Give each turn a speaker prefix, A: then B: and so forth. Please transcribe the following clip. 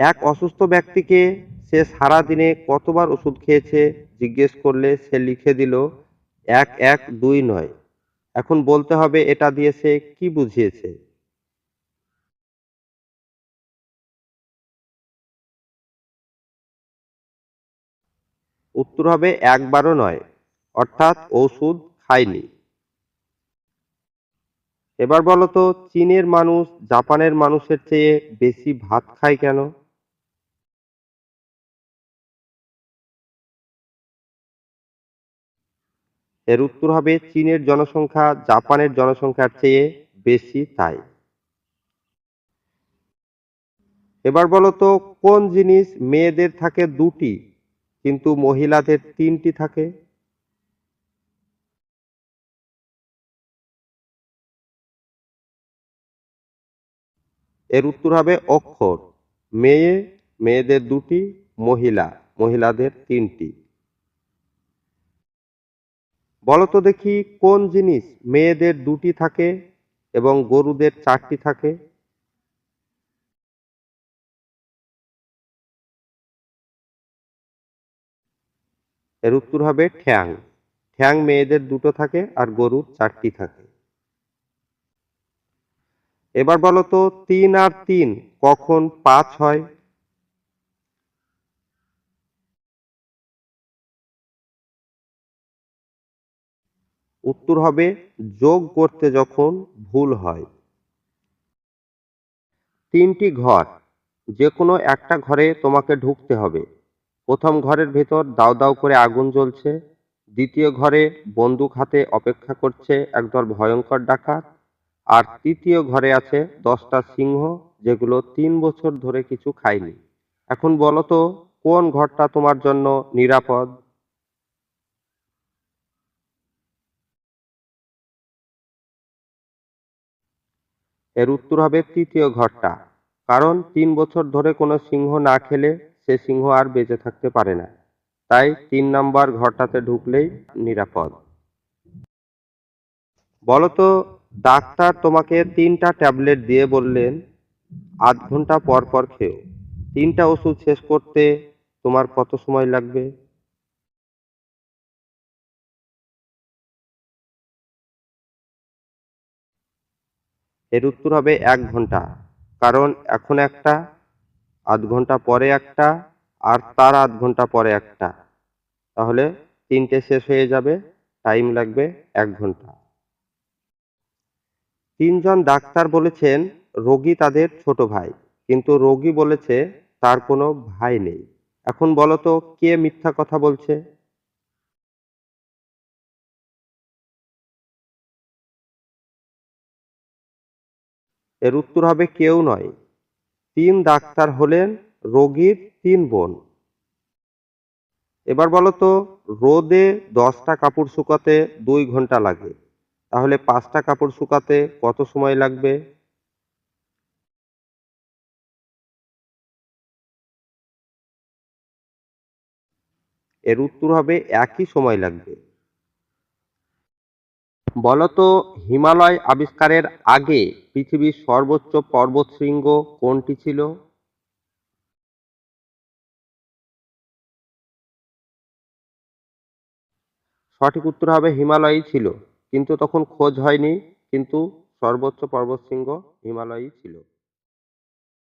A: এক অসুস্থ ব্যক্তিকে সে সারা দিনে কতবার ওষুধ খেয়েছে জিজ্ঞেস করলে সে লিখে দিল, এক এক দুই নয়। এখন বলতে হবে এটা দিয়ে সে কি বুঝিয়েছে। উত্তর হবে একবারও নয়, অর্থাৎ ওষুধ খায়নি। এবার বলতো চীনের মানুষ জাপানের মানুষের চেয়ে বেশি ভাত খায় কেন? এর উত্তর হবে চীনের জনসংখ্যা, জাপানের জনসংখ্যার চেয়ে বেশি তাই। এবার বলো তো, কোন জিনিস মেয়েদের থাকে দুটি, কিন্তু মহিলাদের তিনটি থাকে? এর উত্তর হবে অক্ষর। মেয়ে, মেয়েদের দুটি, মহিলা, মহিলাদের তিনটি। বলো তো দেখি কোন জিনিস মেয়েদের দুটি থাকে এবং গরুদের চারটি থাকে? এর উত্তর হবে ঠ্যাং। ঠ্যাং মেয়েদের দুটো থাকে আর গরুর চারটি থাকে। এবার বলতো তিন আর তিন কখন পাঁচ হয়? উত্তর হবে, যোগ করতে যখন ভুল হয়। তিনটি ঘর যে কোনো একটা ঘরে তোমাকে ঢুকতে হবে। প্রথম ঘরের ভেতর দাউ দাউ করে আগুন জ্বলছে, দ্বিতীয় ঘরে বন্দুক হাতে অপেক্ষা করছে একদল ভয়ঙ্কর ডাকাত, আর তৃতীয় ঘরে আছে দশটা সিংহ, যেগুলো তিন বছর ধরে কিছু খায়নি। এখন বলো তো, কোন ঘরটা তোমার জন্য নিরাপদ? এর উত্তর হবে তৃতীয় ঘরটা, কারণ তিন বছর ধরে কোনো সিংহ না খেলে সে সিংহ আর বেঁচে থাকতে পারে না। তাই তিন নাম্বার ঘরটাতে ঢুকলেই নিরাপদ। বলো তো ডাক্তার তোমাকে তিনটা ট্যাবলেট দিয়ে বললেন, আধ ঘণ্টা পর পর খেও। তিনটা ওষুধ শেষ করতে তোমার কত সময় লাগবে? এর উত্তর হবে এক ঘণ্টা। কারণ এখন একটা, আধ ঘণ্টা পরে একটা, আর তার আধ ঘণ্টা পরে একটা। তাহলে তিনটে শেষ হয়ে যাবে, টাইম লাগবে এক ঘণ্টা। তিনজন ডাক্তার বলেছেন, রোগী তাদের ছোট ভাই। কিন্তু রোগী বলেছে, তার কোনো ভাই নেই। এখন বলো তো, কে মিথ্যা কথা বলছে? এর উত্তর হবে কেউ নয়। তিন ডাক্তার হলেন রোগীর তিন বোন। এবার বলো তো, রোদে দশটা কাপড় শুকাতে দুই ঘণ্টা লাগে। তাহলে পাঁচটা কাপড় শুকাতে কত সময় লাগবে? এর উত্তর হবে একই সময় লাগবে। বলতো, হিমালয় আবিষ্কারের আগে পৃথিবীর সর্বোচ্চ পর্বতশৃঙ্গ কোনটি ছিল? সঠিক উত্তর হবে হিমালয়ই ছিল। কিন্তু তখন খোঁজ হয়নি, কিন্তু সর্বোচ্চ পর্বতশৃঙ্গ হিমালয়ই ছিল।